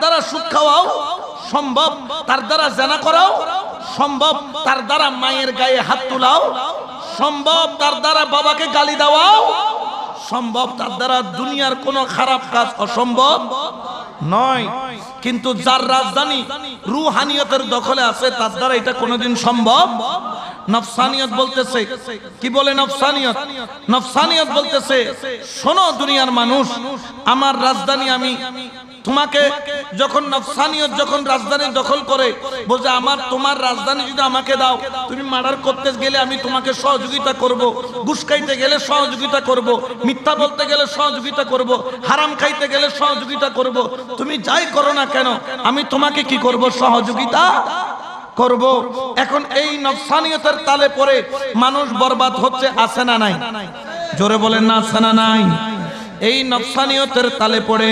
দ্বারা সুদ খাওয়াও সম্ভব, তার দ্বারা জেনা করাও সম্ভব, তার দ্বারা মায়ের গায়ে হাত তোলাও সম্ভব, তার দ্বারা বাবাকে গালি দেওয়াও সম্ভব, তার দ্বারা দুনিয়ার কোনো খারাপ কাজ অসম্ভব নয়। কিন্তু যার রাজধানী রুহানিয়তের দখলে আছে, তার দ্বারা এটা কোনোদিন সম্ভব। নফসানিয়ত বলতেছে, কি বলে নফসানিয়ত? নফসানিয়ত বলতেছে, শোনো দুনিয়ার মানুষ, আমার রাজধানী আমি তোমাকে যখন নফসানিয়ত যখন রাজধানী দখল করে বলছে আমার তোমার রাজধানী যদি আমাকে দাও তুমি মার্ডার করতে গেলে আমি তোমাকে সহযোগিতা করব ঘুষ খাইতে গেলে সহযোগিতা করব মিথ্যা বলতে গেলে সহযোগিতা করব হারাম খাইতে গেলে সহযোগিতা করব তুমি যাই করো না কেন আমি তোমাকে কি করব সহযোগিতা করব? এখন এই নফসানিয়তের তালে পড়ে মানুষ বরবাদ হচ্ছে আছে না নাই। জোরে বলেন না আছে না নাই। এই নফসানিয়তের তালে পড়ে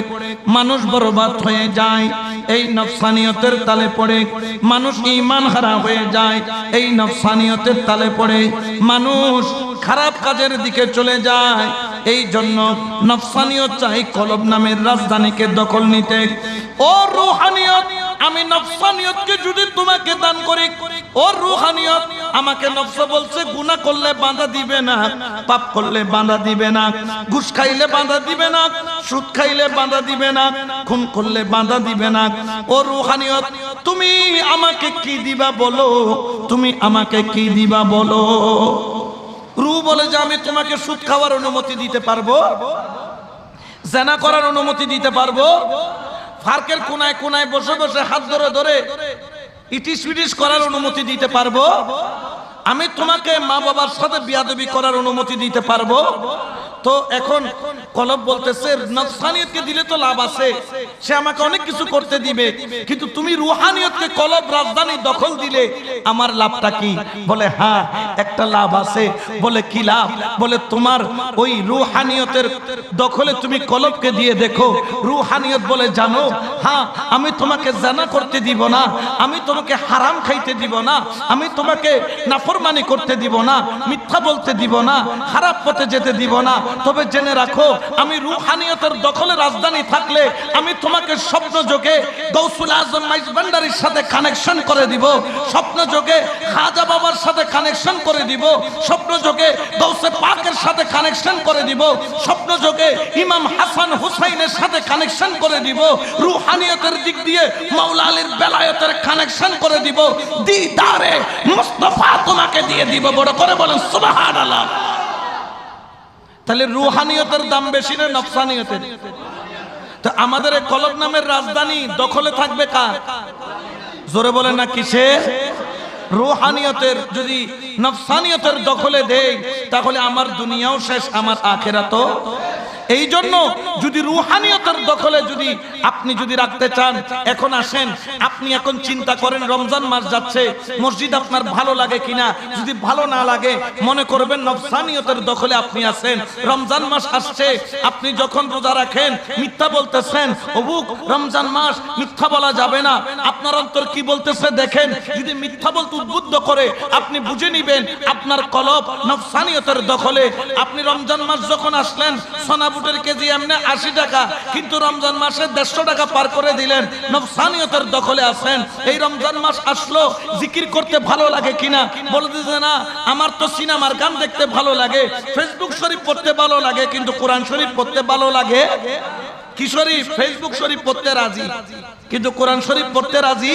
মানুষ বরবাদ হয়ে যায়। এই নফসানিয়তের তালে পড়ে মানুষ ইমান হারা হয়ে যায়। এই নফসানিয়তের তালে পড়ে মানুষ খারাপ কাজের দিকে চলে যায়। এই জন্য নফসানিয়ত চাই কলব নামের রাজধানীকে দখল নিতে। ও রুহানিয়ত, আমি নফসানিয়তকে যদি তোমাকে দান করি, ও রুহানিয়ত আমাকে নফস বলছে, গুনাহ করলে বাঁধা দিবে না, পাপ করলে বাঁধা দিবে না, ঘুষ খাইলে বাঁধা দিবে না, সুদ খাইলে বাঁধা দিবে না, খুন করলে বাঁধা দিবে না। ও রুহানিয়ত, তুমি আমাকে কি দিবা বলো? তুমি আমাকে কি দিবা বলো? রু বলে যে আমি তোমাকে সুদ খাওয়ার অনুমতি দিতে পারব, জেনা করার অনুমতি দিতে পারব। ফার্কের কোনায় কোনায় বসে বসে হাত ধরে ধরে ইটিস পিটিস করার অনুমতি দিতে পারব? আমি তোমাকে মা বাবার সাথে বিয়াদবি করার অনুমতি দিতে পারব? তো এখন কলব বলতেছে, নফসানিয়তকে দিলে তো লাভ আছে। সে আমাকে অনেক কিছু করতে দিবে। কিন্তু তুমি রুহানিয়তকে কলব রাজধানী দখল দিলে, আমার লাভটা কি? বলে হ্যাঁ একটা লাভ আছে। বলে, কি লাভ? বলে, তোমার ওই রুহানিয়তের দখলে তুমি কলবকে দিয়ে দেখো। রুহানিয়ত বলে, জানো হ্যাঁ আমি তোমাকে জানা করতে দিব না। আমি তোমাকে হারাম খাইতে দিব না। আমি তোমাকে নাফরমানি করতে দিব না। মিথ্যা বলতে দিব না। খারাপ পথে যেতে দিব না। তবে জেনে রাখো, আমি রুহানিয়তের দখলে রাজধানী থাকলে আমি তোমাকে স্বপ্ন যোগে গৌসুল আজম মাইজ ভান্ডারির সাথে কানেকশন করে দিব। স্বপ্ন যোগে খাজা বাবার সাথে কানেকশন করে দিব। স্বপ্ন যোগে গৌসে পাকের সাথে কানেকশন করে দিব। স্বপ্ন যোগে ইমাম হাসান হুসাইনের সাথে কানেকশন করে দিব। রুহানিয়তের দিক দিয়ে মাওলা আলীর বেলায়েতের কানেকশন করে দিব। দিদারে মুস্তাফা তোমাকে দিয়ে দিব। বড় করে বলেন, সুবহানাল্লাহ। তাহলে রুহানিয়তের দাম বেশি না নফসানিয়তের? তো আমাদের কলব নামের রাজধানী দখলে থাকবে কার? জোরে বলে না কিসে? রুহানিয়তের যদি নফসানিয়তের দখলে দেয় তাহলে আমার দুনিয়াও শেষ, আমার আখেরাতও এই জন্য যদি রুহানিয়তের দখলে যদি আপনি যদি রাখতে চান, এখন আসেন। আপনি এখন চিন্তা করেন, রমজান মাস যাচ্ছে, মসজিদ আপনার ভালো লাগে কিনা? যদি ভালো না লাগে, মনে করবেন নফসানিয়তের দখলে আপনি আছেন। রমজান মাস আসছে, আপনি যখন রোজা রাখেন, মিথ্যা বলতেছেন, অবুক, রমজান মাস মিথ্যা বলা যাবে না। আপনার অন্তর কি বলতেছে দেখেন? যদি মিথ্যা বলতে উদ্বুদ্ধ করে, আপনি বুঝে নিবেন, আপনার কলব নফসানিয়তের দখলে। আপনি রমজান মাস যখন আসলেন সোনা বুটের কেজি এমনি আশি টাকা, কিন্তু রমজান মাসে দেড়শো টাকা পার করে দিলেন। নফসানিয়তের দখলে আছেন। এই রমজান মাস আসলো, জিকির করতে ভালো লাগে কিনা? বলে দিতে না, আমার তো সিনেমার গান দেখতে ভালো লাগে, ফেসবুক শরীফ পড়তে ভালো লাগে, কিন্তু কোরআন শরীফ পড়তে ভালো লাগে? কি শরীফ? ফেসবুক শরীফ পড়তে রাজি। কিন্তু কোরআন শরীফ পড়তে রাজি?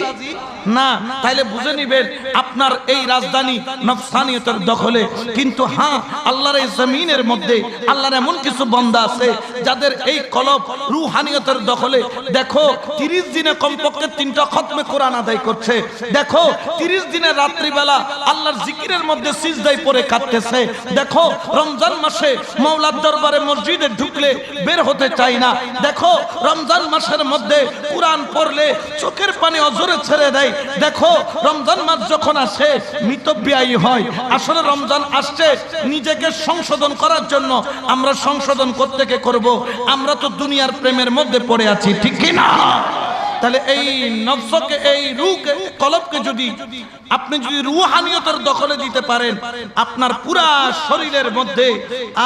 না, তাইলে বুঝে নিবেন, আপনার এই রাজধানী নফসানিয়তের দখলে। কিন্তু হ্যাঁ আল্লাহর এই জমিনের মধ্যে আল্লাহর এমন কিছু বন্দা আছে, যাদের এই কলব রুহানিয়তের দখলে। দেখো, তিরিশ দিনে কমপক্ষে তিনটা খতমে কোরআন আদায় করছে। দেখো, তিরিশ দিনের রাত্রিবেলা আল্লাহর জিকিরের মধ্যে সিজদাই পরে কাটতেছে দেখো, রমজান মাসে মৌলার দরবারে মসজিদে ঢুকলে বের হতে চাই না। দেখো, রমজান মাসের মধ্যে কোরআন পড়লে চোখের পানি অজরে ছেড়ে দেয়। দেখো, রমজান মাস যখন আসে, মিতব্যয়ী হয়। আসলে রমজান আসছে নিজেকে সংশোধন করার জন্য। আমরা সংশোধন করতে করব? আমরা তো দুনিয়ার প্রেমের মধ্যে পড়ে আছি, ঠিক কি না তাহলে এই নফসকে, এই রুকে কলবকে যদি আপনি যদি রুহানিয়তের দখলে দিতে পারেন, আপনার পুরা শরীরের মধ্যে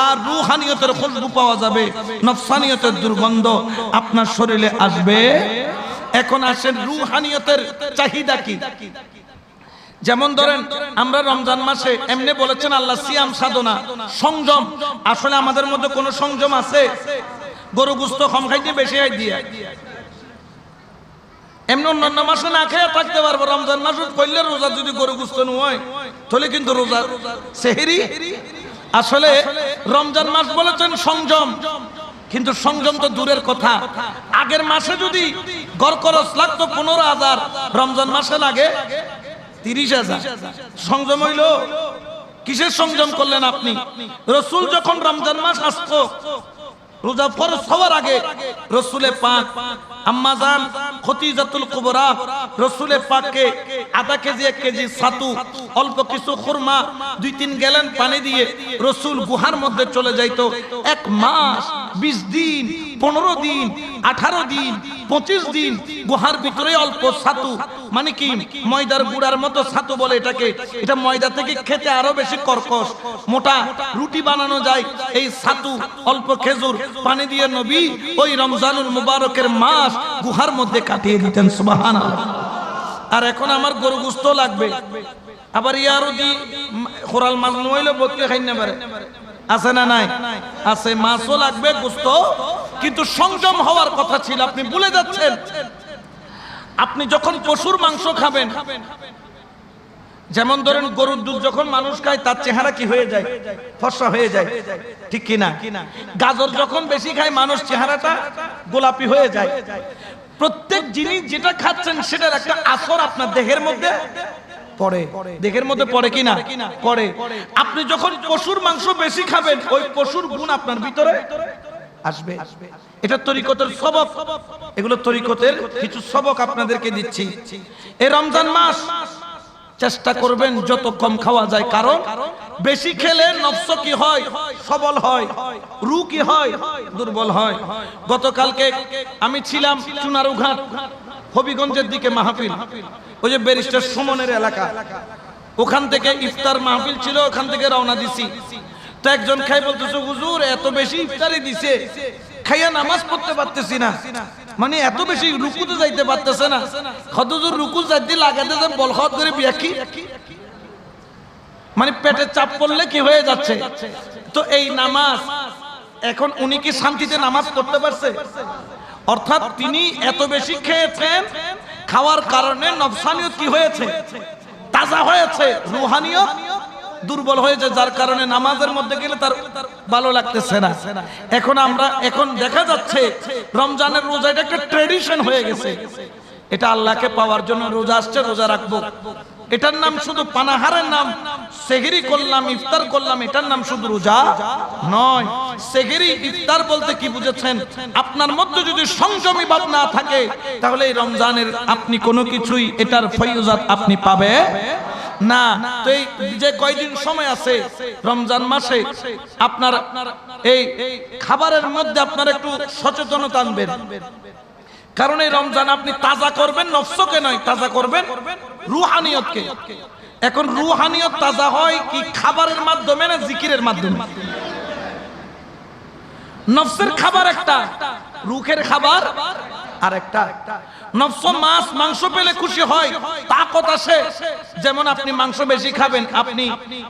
আর রুহানিয়তের খুশবু পাওয়া যাবে, নফসানিয়তের দুর্গন্ধ আপনার শরীরে আসবে। এখন আসেন রুহানিয়তের চাহিদা কি? যেমন ধরেন, আমরা রমজান মাসে এমনি বলেছেন, আল্লাহ সিয়াম সাধনা, সংযম। আসলে আমাদের মধ্যে কোনো সংযম আছে? গরু গুস্ত কম খাইতে বেশি দিয়ে। এমনি অন্যান্য মাসে না খেয়ে থাকতে পারব। রমজান মাসে করলে রোজা যদি গরু গুস্ত নয় তাহলে কিন্তু রোজা সেহেরি। আসলে রমজান মাস বলেছেন সংযম। কিন্তু সংযম তো দূরের কথা। আগের মাসে যদি গড় খরচ লাগতো পনেরো হাজার, রমজান মাসে লাগে তিরিশ হাজার। সংযম হইল, কিসের সংযম করলেন আপনি? রসুল যখন রমজান মাস আসতো, রোজা ফরজ হওয়ার আগে রসুলে পাক আম্মাজান খতিজাতুল কুবরা আধা কেজি, এক কেজি অল্প কিছু খুরমা, দুই তিন পানি দিয়ে রসুল গুহার মধ্যে চলে এক মাস, বিশ দিন, পনেরো দিন, আঠারো দিন, পঁচিশ দিন গুহার ভিতরে অল্প ছাতু। মানে কি, ময়দার গুড়ার মতো ছাতু বলে এটাকে। এটা ময়দা থেকে খেতে আরও বেশি কর্কশ। মোটা রুটি বানানো যায়, এই ছাতু অল্প খেজুর, পানি দিয়ে নবী, ওই রমজানুল মুবারকের মাস গুহার মধ্যে কাটিয়ে দিতেন সুবাহান আর এখন আমার গরু গুস্ত লাগবে। আবার ইয়ারও দি খোরাল মাছ নইলে বদকে খাই না পারে। আছে না নাই? আছে, মাছও লাগবে, গুস্ত। কিন্তু সংযম হওয়ার কথা ছিল, আপনি ভুলে যাচ্ছেন। আপনি যখন পশুর মাংস খাবেন যেমন ধরেন গরুর দুধ যখন মানুষ খায়, তার চেহারা কি হয়ে যায়? ফর্সা হয়ে যায়। ঠিক কি না গাজর যখন বেশি খায়, মানুষ চেহারাটা গোলাপি হয়ে যায়। প্রত্যেক জিনিস যেটা খাচ্ছেন, সেটার একটা আসর আপনার দেহের মধ্যে পড়ে। দেহের মধ্যে পড়ে কি না পড়ে। আপনি যখন পশুর মাংস বেশি খাবেন, ওই পশুর গুণ আপনার ভিতরে আসবে। এটা তরিকতের সবক। এগুলো তরিকতের কিছু সবক আপনাদেরকে দিচ্ছি। এই রমজান মাস চেষ্টা করবেন যত কম খাওয়া যায়। কারণ বেশি খেলে নফস কি হয়? সবল হয়। রু কি হয়? দুর্বল হয়। গতকালকে আমি ছিলাম চুনারুঘাট, হবিগঞ্জের দিকে মাহফিল। ওই যে ব্যারিস্টার সুমনের এলাকা। ওখান থেকে ইফতার মাহফিল ছিল, ওখান থেকে রওনা দিছি। তো একজন খাই বলতেছে, হুজুর, এত বেশি ইফতারি দিছে। খাইয়া নামাজ পড়তে পারতেছি না। মানে এত বেশি রুকুতে যাইতে পারতেছে না। হদুজুর রুকু যাইতে লাগাতে যে বলহত করে বিয়াকি মানে পেটে চাপ পড়লে কি হয়ে যাচ্ছে? তো এই নামাজ, এখন উনি কি শান্তিতে নামাজ পড়তে পারছে? অর্থাৎ তিনি এত বেশি খেয়েছেন, খাওয়ার কারণে নফসানিয়ত কি হয়েছে? তাজা হয়েছে রুহানিয়ত দুর্বল হয়ে যায় যার কারণে নামাজের মধ্যে গেলে তার ভালো লাগতেছে না। এখন আমরা, এখন দেখা যাচ্ছে রমজানের রোজা এটা একটা ট্রেডিশন হয়ে গেছে। এটা আল্লাহকে পাওয়ার জন্য রোজা আসছে, রোজা রাখব। এটার নাম শুধু পানাহারের নাম। সেহেরি করলাম, ইফতার করলাম, এটার নাম শুধু রোজা নয়। সেহেরি, ইফতার বলতে কি বুঝেছেন? আপনার মধ্যে যদি সংযমী ভাব না থাকে, তাহলে এই রমজানের আপনি কোনো কিছুই এটার ফয়ুজাত আপনি পাবে না। তো এই যে কয়দিন সময় আছে, রমজান মাসে, আপনার এই খাবারের মধ্যে আপনার একটু সচেতনতা আনবেন। কারণ এই রমজান আপনি তাজা করবেন, নফসকে নয়, তাজা করবেন রুহানিয়তকে। এখন রুহানিয়ত তাজা হয় কি খাবারের মাধ্যমে না জিকিরের মাধ্যমে? নফসের খাবার একটা, রুখের খাবার আর একটা নফস, মাছ, মাংস পেলে খুশি হয়, তাকত আসে। যেমন আপনি মাংস বেশি খাবেন, আপনি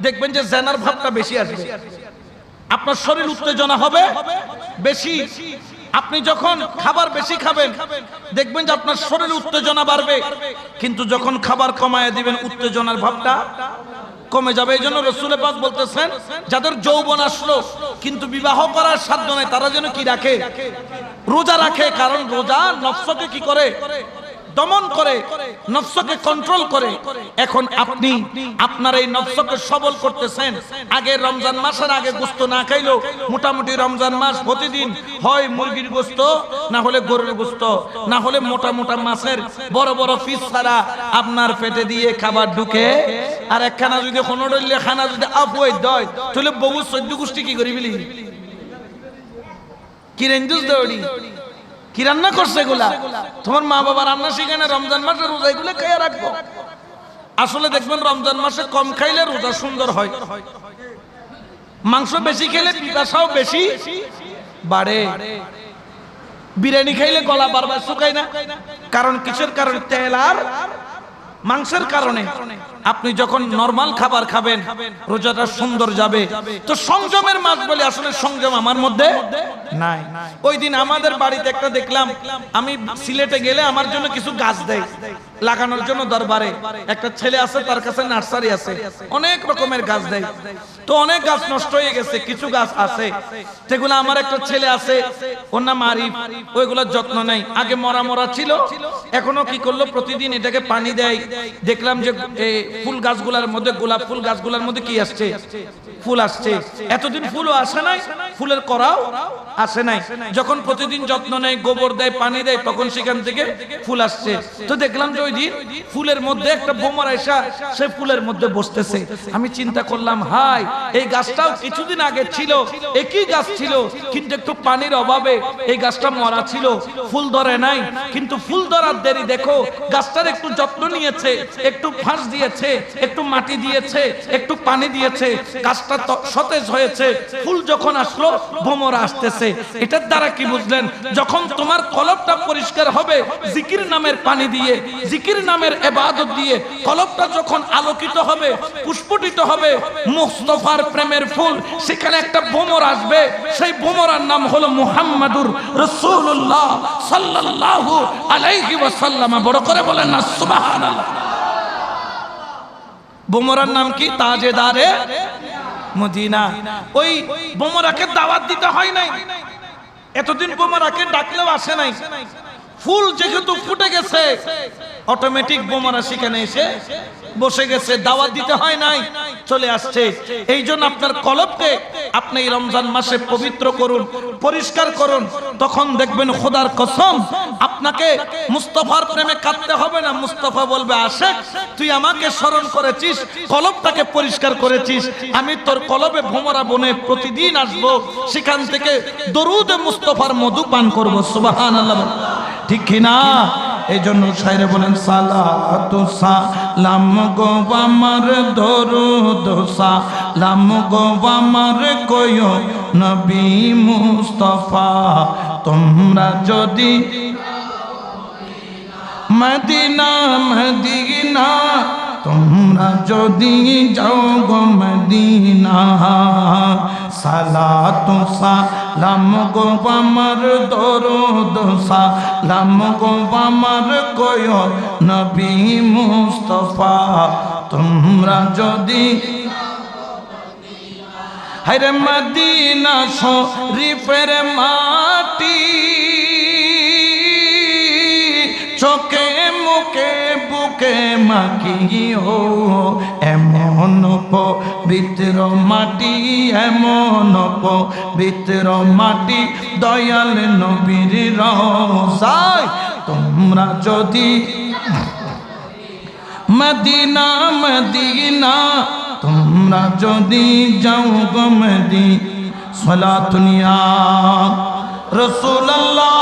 দেখবেন যে জেনার ভাবটা বেশি আসবে। আপনার শরীর উত্তেজনা হবে, বেশি আপনি যখন খাবার বেশি খাবেন, দেখবেন যে আপনার শরীর উত্তেজনা বাড়বে। কিন্তু যখন খাবার কমায় দিবেন, উত্তেজনার ভাবটা কমে যাবে। এই জন্য রসুলের পাক বলতেছেন, যাদের যৌবন আসলো, কিন্তু বিবাহ করার সাধ্য নাই, তারা যেন কি রাখে? রোজা রাখে, কারণ রোজা নফসকে কি করে? দমন করে, নফসকে কন্ট্রোল করে। এখন আপনি আপনার এই নফসকে সবল করতেছেন। আগে রমজান মাসের আগে গোস্ত না খাইলো মোটামুটি রমজান মাস প্রতিদিন হয় মুরগির গোস্ত, না হলে গরুর গোস্ত, না হলে মোটা মোটা মাছের বড় বড় পিস ছাড়া আপনার পেটে দিয়ে খাবার ঢুকে। আর একখানা যদি কোনো খানা যদি আপুয়ে দয়, তাহলে বহু সদ্য গোষ্ঠী কি করি বিলি? কি রেঞ্জুস দৌড়ি কি রান্না করছে এগুলা? তোমার মা বাবা রান্না শিখে না, রমজান মাসে রোজা এগুলো খেয়ে রাখব? আসলে দেখবেন, রমজান মাসে কম খাইলে রোজা সুন্দর হয়। মাংস বেশি খেলে পিপাসাও বেশি বাড়ে। বিরিয়ানি খাইলে গলা বারবার শুকায় না। কারণ কিসের কারণে? তেল আর মাংসের কারণে আপনি যখন নরমাল খাবার খাবেন, রোজাটা সুন্দর যাবে। তো সংযমের মাছ বলে আসলে সংযম আমার মধ্যে নাই। ওই দিন আমাদের বাড়িতে একটা দেখলাম, আমি সিলেটে গেলে আমার জন্য কিছু গাছ দেয়। লাগানোর জন্য দরবারে একটা ছেলে আছে, তার কাছে নার্সারি আছে। অনেক রকমের গাছ দেয়। তো অনেক গাছ নষ্ট হয়ে গেছে, কিছু গাছ আছে, যেগুলো আমার একটা ছেলে আছে, ওর নাম আরিফ ওইগুলোর যত্ন নেই আগে মরা মরা ছিল, এখনও কি করল? প্রতিদিন এটাকে পানি দেয়। দেখলাম যে ফুল গাছগুলার মধ্যে, গোলাপ ফুল গাছগুলার মধ্যে কি আসছে? ফুল আসছে। এতদিন ফুলও আসে নাই, ফুলের করাও আসে নাই। যখন প্রতিদিন যত্ন নেয়, গোবর দেয়, পানি দেয়, তখন সেখান থেকে ফুল আসছে। তো দেখলাম যে ওই দিন ফুলের মধ্যে একটা বোমার এসা সে ফুলের মধ্যে বসতেছে। আমি চিন্তা করলাম হাই এই গাছটাও কিছুদিন আগে ছিল, একই গাছ ছিল, কিন্তু একটু পানির অভাবে এই গাছটা মরা ছিল, ফুল ধরে নাই। কিন্তু ফুল ধরার দেরি, দেখো, গাছটার একটু যত্ন নিয়েছে, একটু ফাঁস দিয়েছে, একটু মাটি দিয়েছে, একটু পানি দিয়েছে, গাছটা সতেজ হয়েছে, ফুল যখন আসলো ভ্রমরা আসতেছে। এটার দ্বারা কি বুঝলেন? যখন তোমার কলবটা পরিষ্কার হবে, জিকির নামের পানি দিয়ে জিকির নামের এবাদত দিয়ে কলবটা যখন আলোকিত হবে, পুষ্পটিত হবে, মুস্তফার প্রেমের ফুল, সেখানে একটা বোমর আসবে। সেই বোমরার নাম হলো মুহাম্মাদুর রাসূলুল্লাহ সাল্লাল্লাহু আলাইহি ওয়াসাল্লাম। বড় করে বলেন না, সুবহানাল্লাহ। বোমরার নাম কি? তাজেদারে মদিনা। ওই বোমরাকে দাওয়াত দিতে হয় নাই। এতদিন বোমরাকে ডাকলেও আসে নাই। ফুল যেহেতু ফুটে গেছে অটোমেটিক বোমারা সেখানে এসে বসে গেছে, দাওয়াত দিতে হয় নাই, চলে আসছে। এই জন্য আপনার কলবকে আপনি এই রমজান মাসে পবিত্র করুন, পরিষ্কার করুন। তখন দেখবেন খোদার কসম, আপনাকে মুস্তফার প্রেমে কাঁদতে হবে না। মুস্তফা বলবে আসে তুই আমাকে স্মরণ করেছিস, কলবটাকে পরিষ্কার করেছিস। আমি তোর কলবে ভোমরা বনে প্রতিদিন আসব। সেখান থেকে দরুদে মুস্তফার মধু পান করব। সুবাহান আল্লাহ ঠিক কিনা? এই জন্য সাইরে বলেন, সালাতু সালাম গো আমার, দরুদ সালাম গো আমার কয়ো নবী মুস্তফা, তোমরা যদি মদিনা মদিনা, তোমরা যদি যাও গো মদিনা সালাতু সালাম গো আমার দরুদ সালাম গো আমার কয় নবী মুস্তফা, তোমরা যদি হরে মদিনা শরীফের মাটি চোখে মুখে বুকে মাখিও। পবিত্র মাটি, এমন পবিত্র মাটি, দয়াল নবীর রসায় তোমরা যদি মদিনা মদিনা, তোমরা যদি যাও গো মদি সলাতুনিয়া রসুল্লাহ